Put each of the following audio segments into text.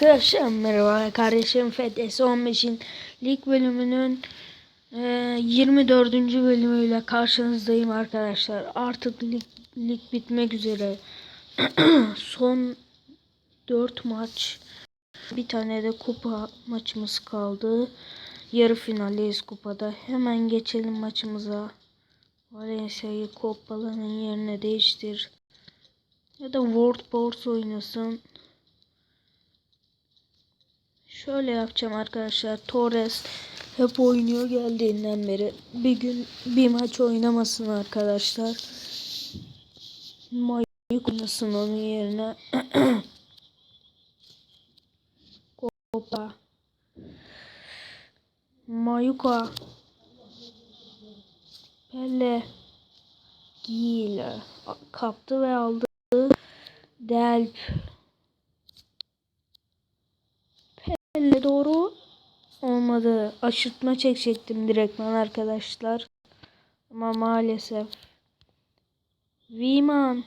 Arkadaşlar merhaba kardeşim FTS 15'in lig bölümünün e, 24. bölümüyle karşınızdayım arkadaşlar. Artık lig, lig bitmek üzere. Son 4 maç. Bir tane de kupa maçımız kaldı. Yarı finaldeyiz kupada. Hemen geçelim maçımıza. Valencia'yı Coppala'nın yerine değiştir. Ya da World Boards oynasın. Şöyle yapacağım arkadaşlar. Torres hep oynuyor geldiğinden beri. Bir gün bir maç oynamasın arkadaşlar. Mayık oynasın onun yerine. Kopa. Mayuka. Pelle. Gile. Kaptı ve aldı. Delp. Elle doğru olmadı. Aşırtma çekecektim direktman arkadaşlar. Ama maalesef. Viman.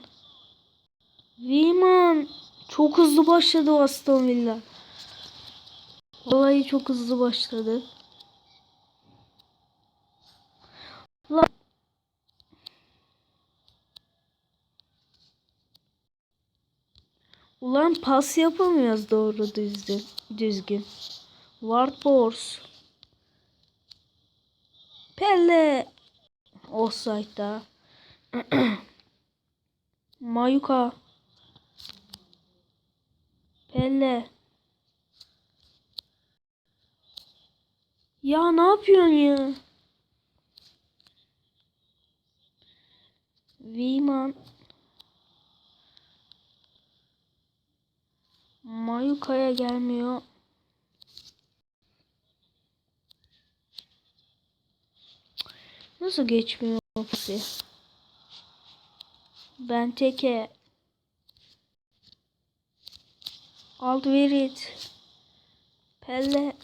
Viman. Çok hızlı başladı Aston Villa. Vallahi çok hızlı başladı. Lan. Ulan pas yapamıyoruz doğru düzgün. düzgün. Ward Bors. Pelle. Offside'da. Mayuka. Pelle. Ya ne yapıyorsun ya? Viman. Mayuka'ya gelmiyor. Nasıl geçmiyor pası? Ben teke. Aldıverit. Pelle.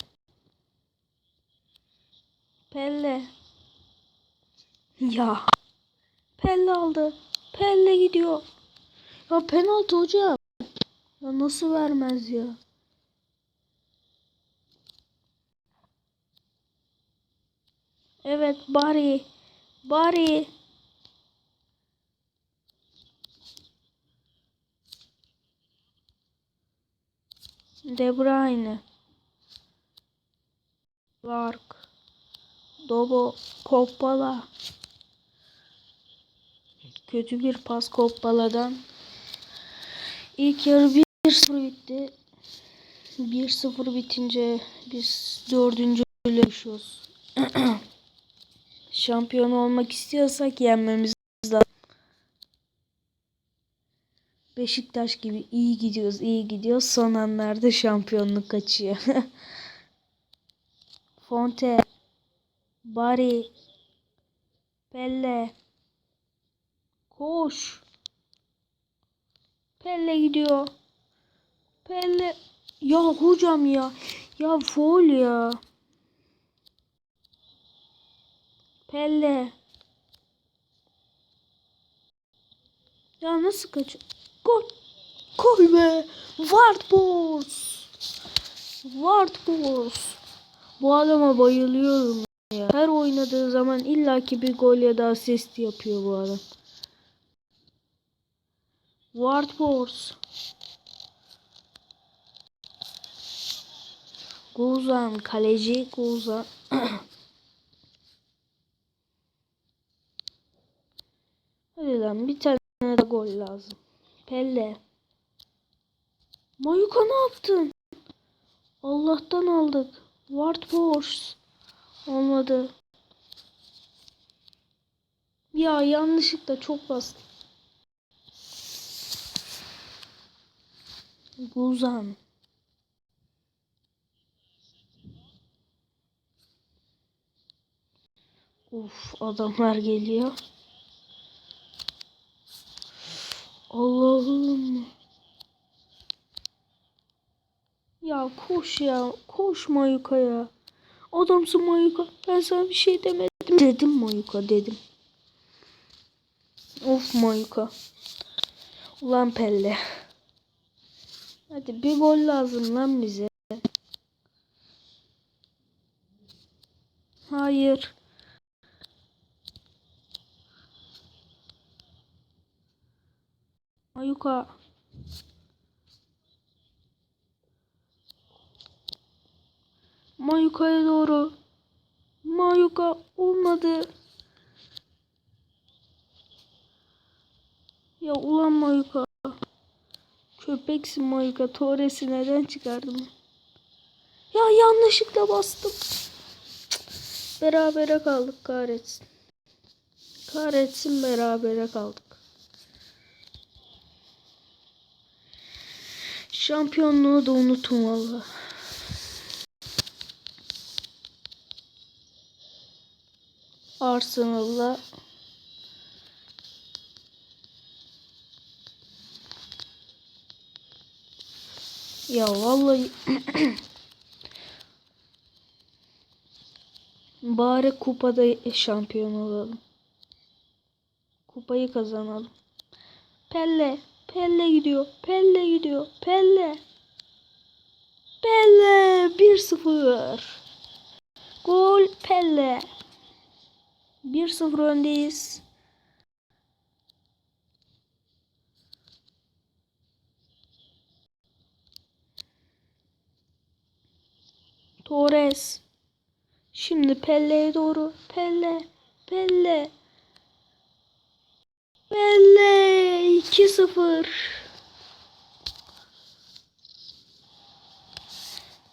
Pelle. Ya. Pelle aldı. Pelle gidiyor. Ya penaltı hocam. Ya nasıl vermez ya? Evet bari. Bari. De Bruyne. Clark. Dobo. Koppala. Kötü bir pas Koppala'dan. İlk yarı 1-0 bitti. 1-0 bitince biz dördüncü düşüyoruz. Şampiyon olmak istiyorsak yenmemiz lazım. Beşiktaş gibi iyi gidiyoruz, iyi gidiyoruz. Son anlarda şampiyonluk kaçıyor. Fonte, Bari, Pelle, Koş. Pelle gidiyor. Pelle. Ya hocam ya. Ya foul ya. Pelle. Ya nasıl kaç? Gol. Gol be. Wartbos. Wartbos. Bu adama bayılıyorum ya. Her oynadığı zaman illaki bir gol ya da asist yapıyor bu adam. Wartbos. Guzan kaleci Guzan. Hadi lan bir tane de gol lazım. Pelle. Mayuka ne yaptın? Allah'tan aldık. Wartbos. Olmadı. Ya yanlışlıkla çok bastım. Guzan. Uf adamlar geliyor. Allah'ım. Ya koş ya. Koş Mayuka ya. Adamsın Mayuka. Ben sana bir şey demedim. Dedim Mayuka dedim. Of Mayuka. Ulan Pelle. Hadi bir gol lazım lan bize. Hayır. Ayuka. Mayuka'ya doğru. Mayuka olmadı. Ya ulan Mayuka. Köpeksin Mayuka. Torres'i neden çıkardın? Ya yanlışlıkla bastım. Berabere kaldık kahretsin. Kahretsin berabere kaldık. Şampiyonluğu da unutun valla. Arsenal'la Ya vallahi bari kupada şampiyon olalım. Kupayı kazanalım. Pelle, Pelle gidiyor. Pelle gidiyor. Pelle. Pelle 1-0. Gol Pelle. 1-0 öndeyiz. Torres. Şimdi Pelle'ye doğru. Pelle. Pelle. Pelle 2-0.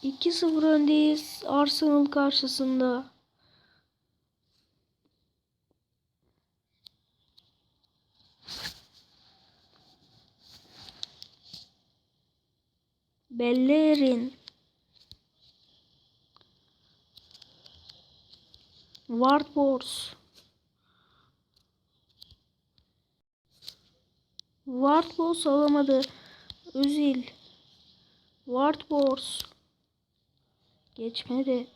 2-0 öndeyiz Arsenal karşısında. Bellerin Wardbors Wardbors alamadı. Özil Wardbors Geçmedi.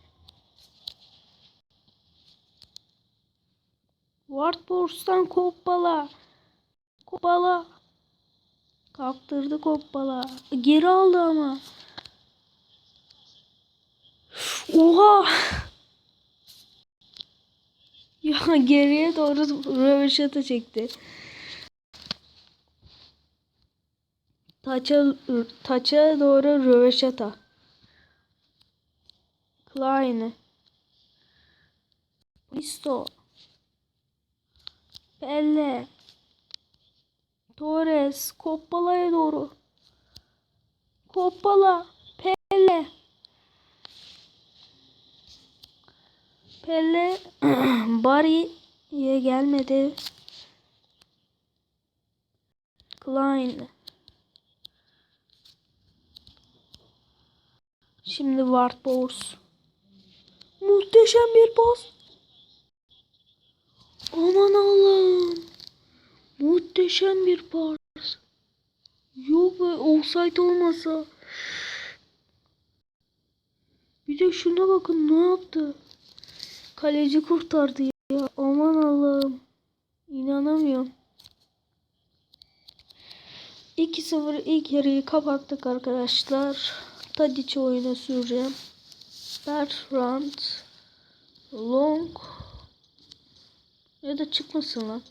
Wardbors'tan Koppala Koppala Kaptırdı Koppala. Geri aldı ama. Oha! Ya geriye doğru röveşata çekti. Taça, taça doğru röveşata. Klein. Listo. Pelle. Torres. Koppala'ya doğru. Koppala. Pelle. Pelle Barry'ye gelmedi. Klein. Şimdi Ward Bowers. Muhteşem bir pas. Aman Allah'ım. Muhteşem bir pas. Yok be offside olmasa. Bir de şuna bakın ne yaptı. Kaleci kurtardı ya. Aman Allah'ım. İnanamıyorum. 2-0 ilk yarıyı kapattık arkadaşlar. Tadiç'i oyuna süreceğim. Bertrand. Long. Ya da çıkmasın lan.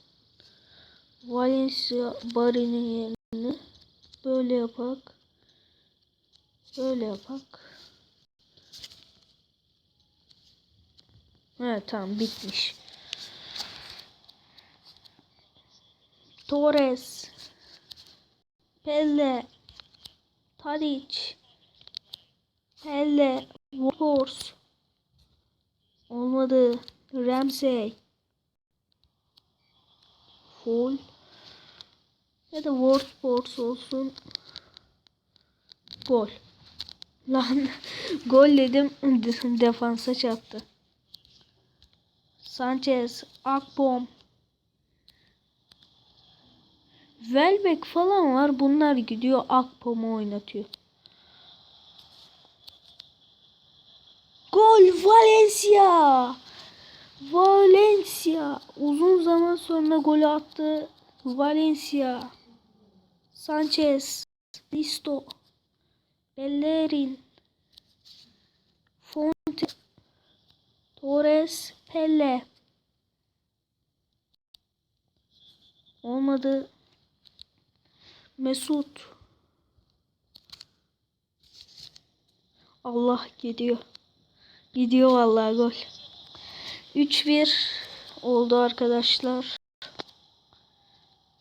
Valencia Barry'nin yerine. Böyle yapak. Böyle yapak. Evet tamam bitmiş. Torres. Pelle. Tadic. Pelle. Wolfors. Olmadı. Ramsey. Full. Ya da Wolfors olsun. Gol. Lan gol dedim defansa çarptı. Sanchez, Akbom, Welbeck falan var. Bunlar gidiyor Akbom'u oynatıyor. Gol Valencia. Valencia uzun zaman sonra gol attı. Valencia. Sanchez. Listo. Bellerin. Fonte. Torres. Pelle. Olmadı. Mesut. Allah gidiyor. Gidiyor vallahi gol. 3-1 oldu arkadaşlar.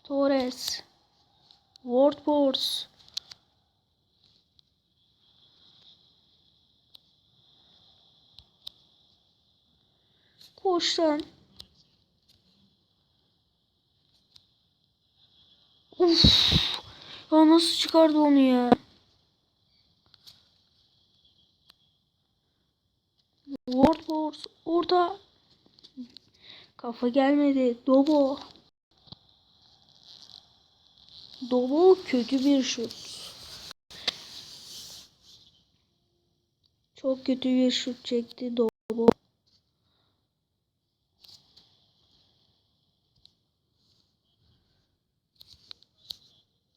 Torres. Wardpors. Koş lan. Uf. Ya nasıl çıkardı onu ya? World Wars orada kafa gelmedi. Dobo. Dobo kötü bir şut. Çok kötü bir şut çekti Dobo.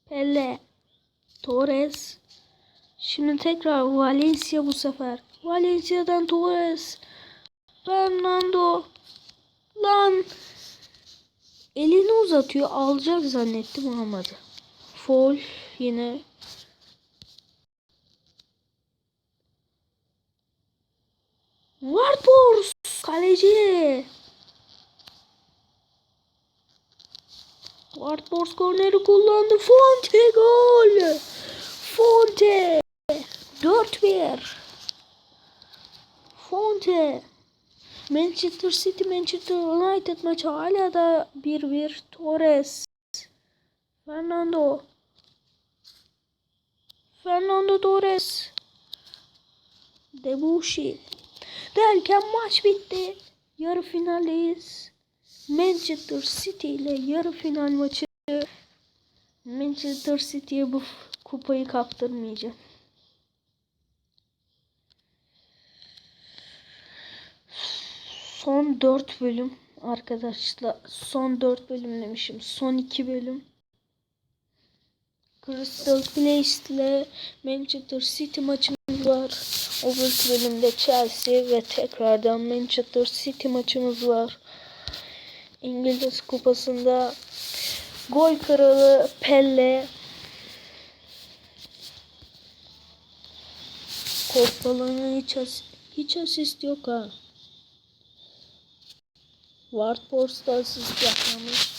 Pelle. Torres. Şimdi tekrar Valencia bu sefer. Valencia'dan Torres. Fernando. Lan. Elini uzatıyor. Alacak zannettim almadı. Foul yine. Wartbors. Kaleci. Wartbors korneri kullandı. Fonte gol. Fonte. 4-1. Fonte. Manchester City Manchester United maçı hala da 1-1. Torres. Fernando. Fernando Torres. Debuchy. Derken maç bitti. Yarı finaldeyiz. Manchester City ile yarı final maçı. Manchester City'ye bu kupayı kaptırmayacağım. Son 4 bölüm arkadaşlar. Son 4 bölüm demişim. Son 2 bölüm. Crystal Palace ile Manchester City maçımız var. Öbür bölümde Chelsea ve tekrardan Manchester City maçımız var. İngiliz kupasında gol kralı Pelle Koppalanın hiç, as hiç asist yok ha. Wardpors da asist yapmamış.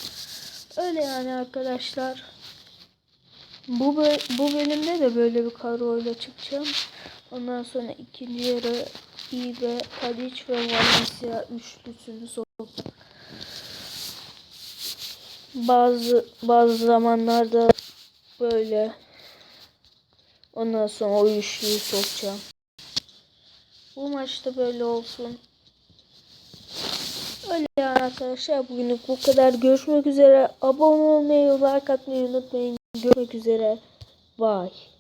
Öyle yani arkadaşlar. Bu bu bölümde de böyle bir kadroyla çıkacağım. Ondan sonra ikinci yarı Ibe, Tadic ve Valencia üçlüsünü sok. Bazı bazı zamanlarda böyle ondan sonra o üçlüyü sokacağım. Bu maçta böyle olsun. Öyle arkadaşlar bugünlük bu kadar. Görüşmek üzere. Abone olmayı, like atmayı unutmayın. Görüşmek üzere. Bye.